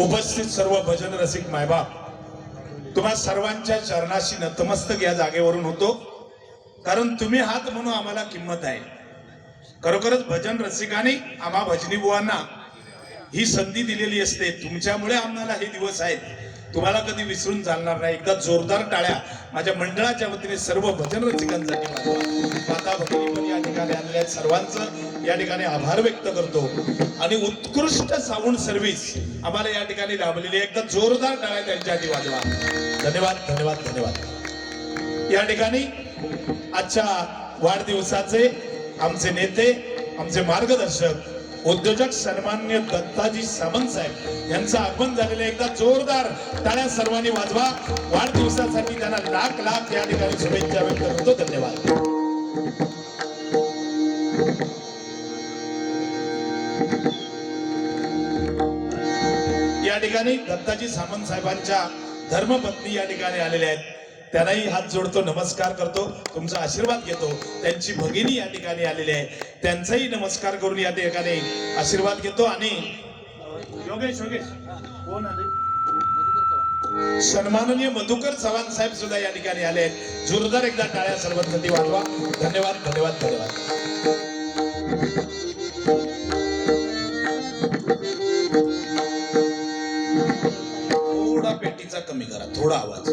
उपस्थित सर्व भजन रसिक मायबाप तुम्हा सर्वांच्या चरणाशी नतमस्तक या जागेवरून होतो. कारण तुम्ही हात म्हणून आम्हाला किंमत आहे. खरोखरच भजन रसिकाने आम्हा भजनी बुवांना ही संधी दिलेली असते. तुमच्यामुळे आम्हाला हे दिवस आहेत. तुम्हाला कधी विसरून चालणार नाही. एकदा जोरदार टाळ्या माझ्या मंडळाच्या वतीने सर्व भजन रसिकांसाठी माता भगिनी ठिकाणी आलेल्या सर्वांचं या ठिकाणी आभार व्यक्त करतो. आणि उत्कृष्ट साऊंड सर्व्हिस आम्हाला या ठिकाणी लाभलेली एकदा जोरदार टाळ्या त्यांच्यासाठी वाजवा. धन्यवाद धन्यवाद धन्यवाद. या ठिकाणी आजच्या वाढदिवसाचे आमचे नेते आमचे मार्गदर्शक उद्योजक सन्मान्य दत्ताजी सामंत साहेब यांचं आगमन झालेलं एकदा जोरदार टाळ्या सर्वांनी वाजवा. वाढदिवसासाठी त्यांना लाख लाख या ठिकाणी शुभेच्छा व्यक्त करतो. धन्यवाद. ठिकाणी दत्ताजी सामंत साहेबांच्या धर्मपत्नी या ठिकाणी आलेल्या आहेत. त्यांनाही हात जोडतो नमस्कार करतो तुमचा आशीर्वाद घेतो. त्यांची भगिनी या ठिकाणी आलेली आहे. त्यांचाही नमस्कार करून या ठिकाणी आशीर्वाद घेतो आणि योगेश योगेश. कोण आले? सन्माननीय मधुकर चव्हाण साहेब सुद्धा या ठिकाणी आले आहेत. जोरदार एकदा टाळ्या सर्वांसाठी वाजवा धन्यवाद धन्यवाद धन्यवाद. कमी करा थोडा आवाज.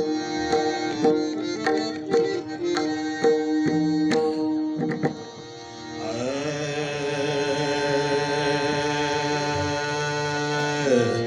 हरिओम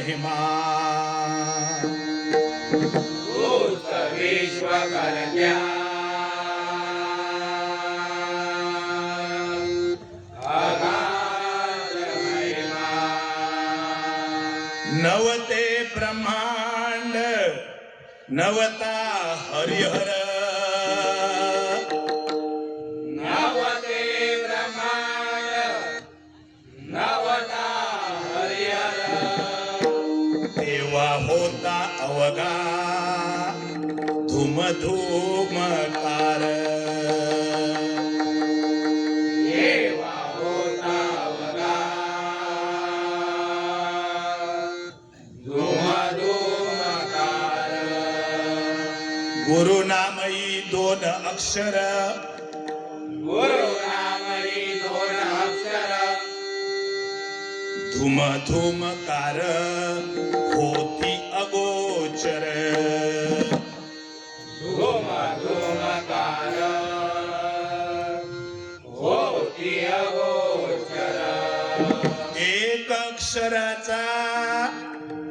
महिमा. महिमा नवते ब्रह्मांड नवता हरिहर धूम धूमकार गुरुनामयी दोन अक्षर। गुरुनामयी दोन अक्षर। धूम धूमकार होत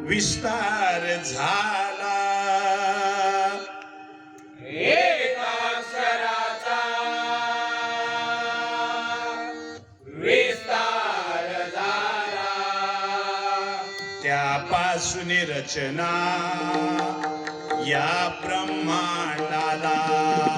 विस्तार झाला. विस्तार झाला. त्यापासून रचना या ब्रह्मांडाला.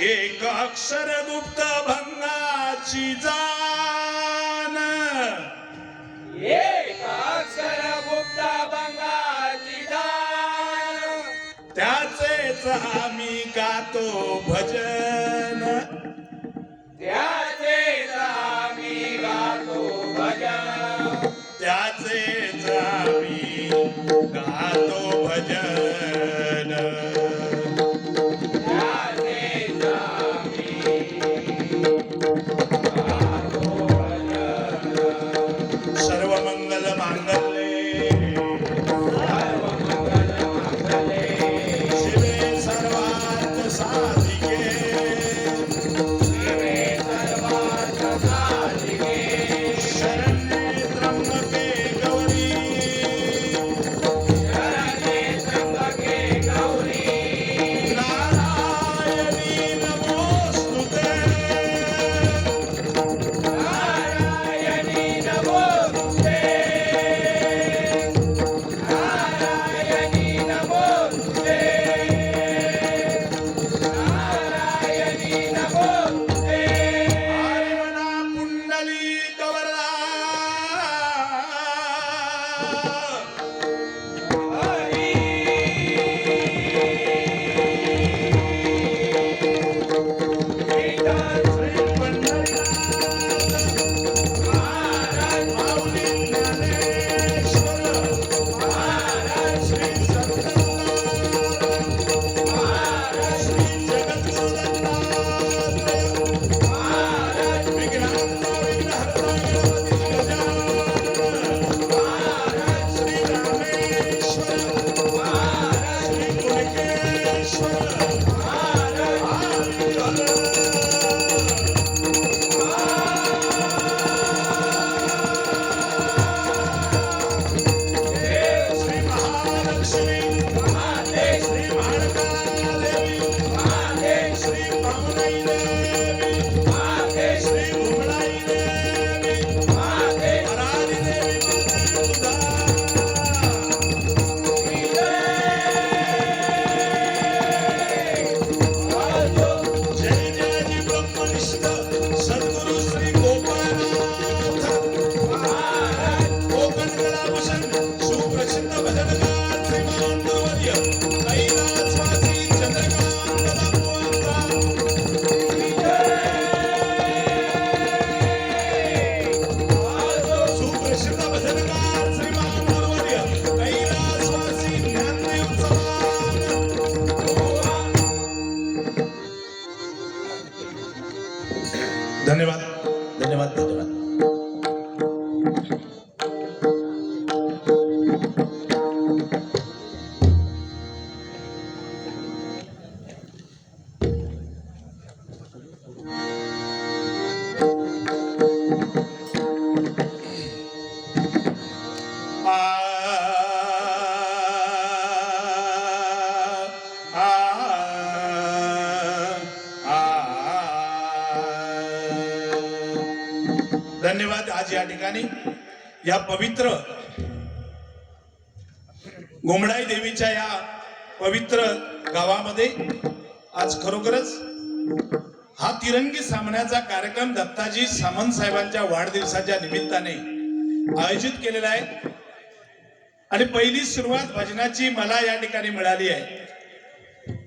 एक अक्षर गुप्त भंगाची जान एक अक्षर गुप्त भंगाची जान त्याचेच आम्ही गातो भजन. धन्यवाद आज या ठिकाणी. या पवित्र घुमडाई देवीच्या या पवित्र गावामध्ये आज खरोखरच हा तिरंगी सामन्याचा कार्यक्रम दत्ताजी सामंत साहेबांच्या वाढदिवसाच्या निमित्ताने आयोजित केलेला आहे. आणि पहिली सुरुवात भजनाची मला या ठिकाणी मिळाली आहे.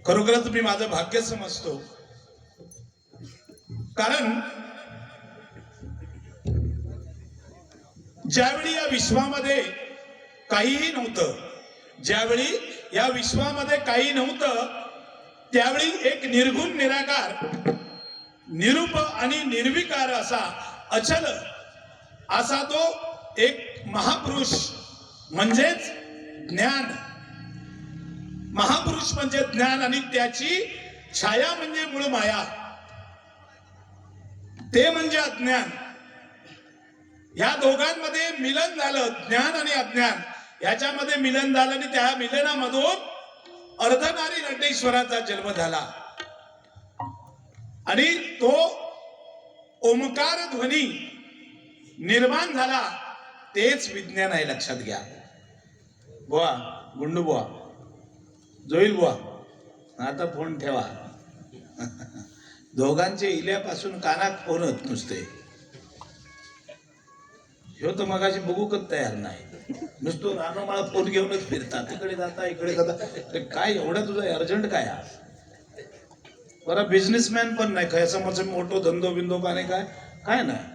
खरोखरच मी माझं भाग्य समजतो. कारण ज्यावेळी या विश्वामध्ये काहीही नव्हतं ज्यावेळी या विश्वामध्ये काही नव्हतं त्यावेळी एक निर्गुण निराकार निरूप आणि निर्विकार असा अचल असा तो एक महापुरुष म्हणजेच ज्ञान. महापुरुष म्हणजे ज्ञान आणि त्याची छाया म्हणजे मूळ माया. ते म्हणजे अज्ञान. या दोघांमध्ये मिलन झालं ज्ञान आणि अज्ञान. याच्यामध्ये मिलन झालं आणि त्या मिलनामधून अर्धनारी नटेश्वराचा जन्म झाला. आणि तो ओमकार ध्वनी निर्माण झाला तेच विज्ञान आहे लक्षात घ्या. बुवा गुंडू बुवा. जोईल बुवा आता फोन ठेवा. दोघांचे इल्यापासून कानात फोनच नुसते. ह्यो तर मगाशी बघू तयार नाही. नुसतो रानो मला फोन घेऊनच फिरता तिकडे जाता इकडे जाता. अरे काय एवढं तुझं अर्जंट काय बरा बिझनेसमॅन पण नाही. काय समज म्हणजे मोठो धंदो बिंदो का नाही काय? काय नाही.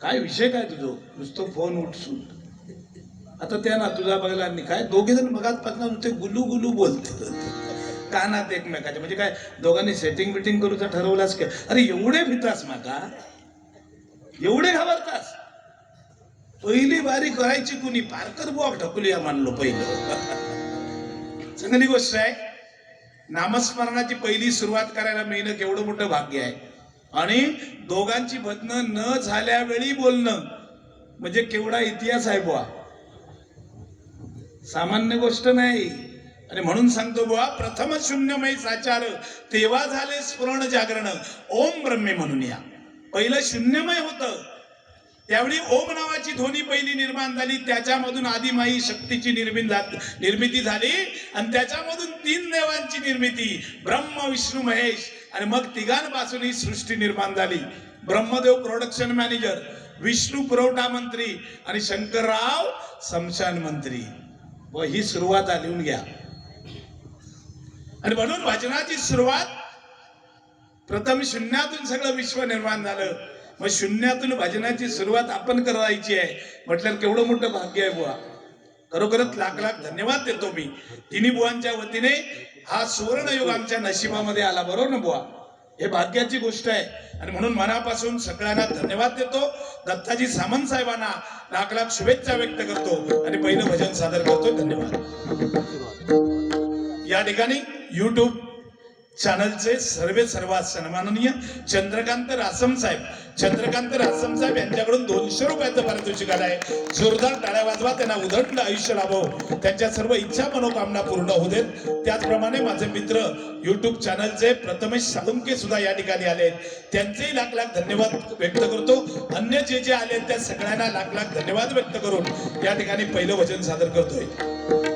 काय विषय काय तुझो? नुसतो फोन उठसून. आता त्या ना तुझा बघायला आणि काय? दोघे जण बघात पासून नुसते गुलू गुलू बोलते कानात एकमेकाचे. म्हणजे काय दोघांनी सेटिंग बिटिंग करूचा ठरवलाच काय अरे एवढे भितास माका. एवढे घाबरतास? पहिली बारी करायची कुणी? पारकर बुवा ढकलूया मानलो पहिलं. चांगली गोष्ट आहे नामस्मरणाची पहिली सुरुवात करायला मिळणं केवढं मोठं भाग्य आहे. आणि दोघांची भजनं न झाल्या वेळी बोलणं म्हणजे केवढा इतिहास आहे बुवा. सामान्य गोष्ट नाही. आणि म्हणून सांगतो बुवा प्रथम शून्यमय साचार तेव्हा झाले स्फुरण जागरण. ओम ब्रह्मे म्हणून या. पहिलं शून्यमय होतं. त्यावेळी ओम नावाची ध्वनी पहिली निर्माण झाली त्याच्यामधून आदिमाई शक्तीची निर्मिती निर्मिती झाली आणि त्याच्यामधून तीन देवांची निर्मिती ब्रह्म विष्णू महेश आणि मग तिघांपासून ही सृष्टी निर्माण झाली. ब्रह्मदेव प्रोडक्शन मॅनेजर विष्णू पुरवठा मंत्री आणि शंकरराव समशान मंत्री. व ही सुरुवात आ लिहून घ्या. आणि म्हणून भजनाची सुरुवात प्रथम शून्यातून सगळं विश्व निर्माण झालं. मग शून्यातून भजनाची सुरुवात आपण करायची आहे. म्हटल्यावर केवढं मोठं भाग्य आहे बुवा. खरोखरच लाख लाख धन्यवाद देतो मी. तिन्ही बुवांच्या वतीने हा सुवर्ण युग आमच्या नशिबामध्ये आला बरोबर ना बुवा? हे भाग्याची गोष्ट आहे. आणि म्हणून मनापासून सगळ्यांना धन्यवाद देतो. दत्ताजी सामंत साहेबांना लाख लाख शुभेच्छा व्यक्त करतो. आणि पहिलं भजन सादर करतो. धन्यवाद. या ठिकाणी युट्यूब चॅनलचे सर्वे सर्वात सन्माननीय चंद्रकांत रासम साहेब. चंद्रकांत रासम साहेब यांच्याकडून दोनशे रुपयाचं पारितोषिक आलं आहे जोरदार टाळ्या वाजवा त्यांना उदंड आयुष्य लाभो. त्यांच्या सर्व इच्छा मनोकामना पूर्ण होऊ देत. त्याचप्रमाणे माझे मित्र युट्यूब चॅनलचे प्रथमेश साळुंके सुद्धा या ठिकाणी आले त्यांचेही लाख लाख धन्यवाद व्यक्त करतो. अन्य जे जे आले त्या सगळ्यांना लाख लाख धन्यवाद व्यक्त करून या ठिकाणी पहिलं वचन सादर करतोय.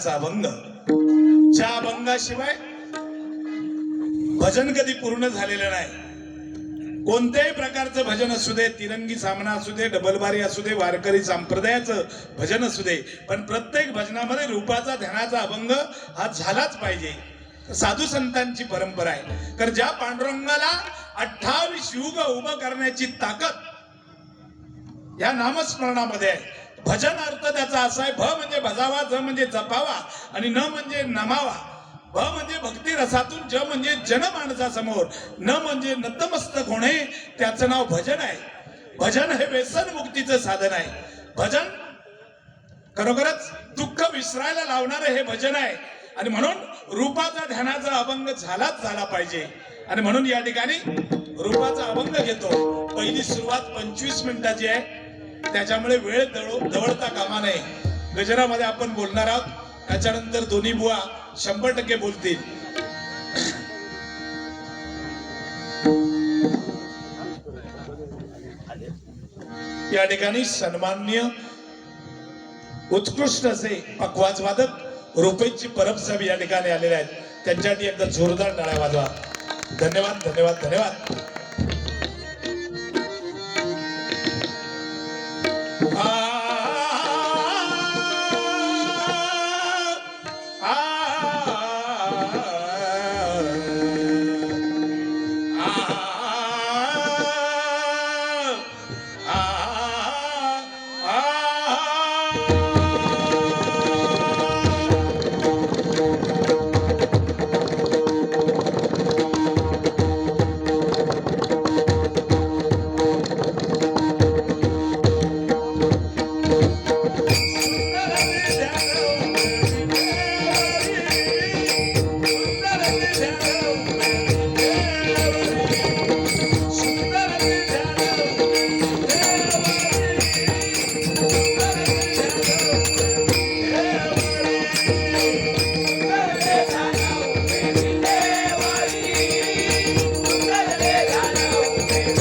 रूपाचा अभंग. ज्या अभंगाशिवाय भजन कधी पूर्ण झालेलं नाही. कोणत्याही प्रकारचं भजन असू दे तिरंगी सामना असू दे डबलबारी असू दे वारकरी संप्रदायाचं भजन असू दे पण प्रत्येक भजनामध्ये रूपाचा ध्यानाचा अभंग हा झालाच पाहिजे. साधू संतांची परंपरा आहे. तर ज्या पांडुरंगाला अठ्ठावीस युग उभं करण्याची ताकद या नामस्मरणामध्ये आहे. भजन अर्थ त्याचा असा आहे भ म्हणजे भजावा ज म्हणजे जपावा आणि न म्हणजे नमावा. भ म्हणजे भक्ती रसातून ज म्हणजे जनमानसासमोर न म्हणजे नतमस्तक होणे त्याचं नाव भजन आहे. भजन हे व्यसन मुक्तीचं साधन आहे. भजन खरोखरच दुःख विसरायला लावणारं हे भजन आहे. आणि म्हणून रूपाचा ध्यानाचा अभंग झालाच झाला पाहिजे. आणि म्हणून या ठिकाणी रूपाचा अभंग घेतो. पहिली सुरुवात पंचवीस मिनिटाची आहे. त्याच्यामुळे वेळ दवळता कामा नये. गजरामध्ये आपण बोलणार आहोत. त्याच्यानंतर दोन्ही बुवा शंभर टक्के बोलतील. या ठिकाणी सन्मान्य उत्कृष्ट असे पकवाज वादक रुपेशची परब साहेब या ठिकाणी आलेले आहेत. त्यांच्यासाठी एकदा जोरदार टाळ्या वाजवा. धन्यवाद धन्यवाद धन्यवाद. Uh, Amen.